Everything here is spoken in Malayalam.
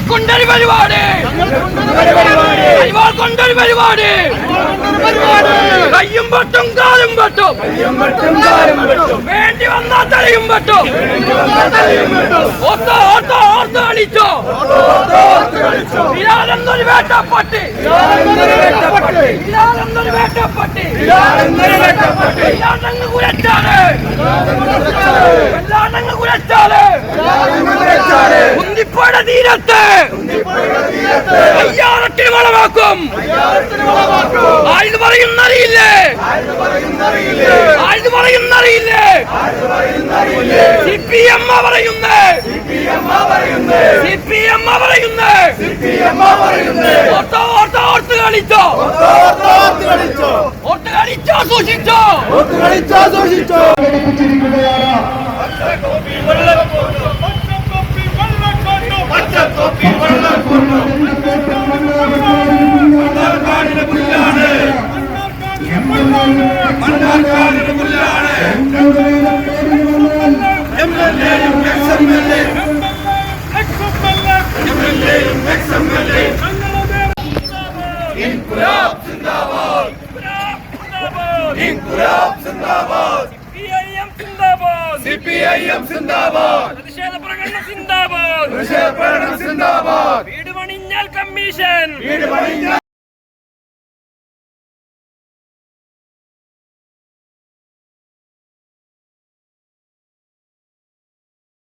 ഞങ്ങൾക്കൊണ്ടൊരു പരിപാടി. കൊണ്ടൊരു പരിപാടി. കയ്യും പറ്റും കാലും പറ്റും വേണ്ടി വന്നാൽ തലയും പറ്റും ഓർത്തോ ഓർത്തോ ഓർത്ത് കളിച്ചോ. ഇയാളെന്നൊരു വേട്ടപ്പട്ടി. ഇയാളെന്നൊരു വേട്ടപ്പട്ടി. ഇയാളെന്ന് കുരച്ചാൽ എല്ലാണങ്ങ് കുന്തിപ്പുഴ തീരത്ത് അയ്യാറത്തിന് വളമാക്കും ആയത് പറയുന്നറിയില്ലേ പറയുന്ന പറയുന്നറിയില്ലേ സി പി എം പറയുന്നേ സി പി എം പറയുന്നേ ഓർത്തോ ഓർത്തോ ഓർത്ത് കളിച്ചോ ഓർത്ത് കളിച്ചോ സൂക്ഷിച്ചോ സിപിഐഎം സിന്ദാബാദ് പ്രതിഷേധ പ്രകടനം സിന്ദാബാദ് പ്രതിഷേധ പ്രകടനം സിന്ദാബാദ് വീട് പണിഞ്ഞാൽ കമ്മീഷൻ വീട് പണിഞ്ഞ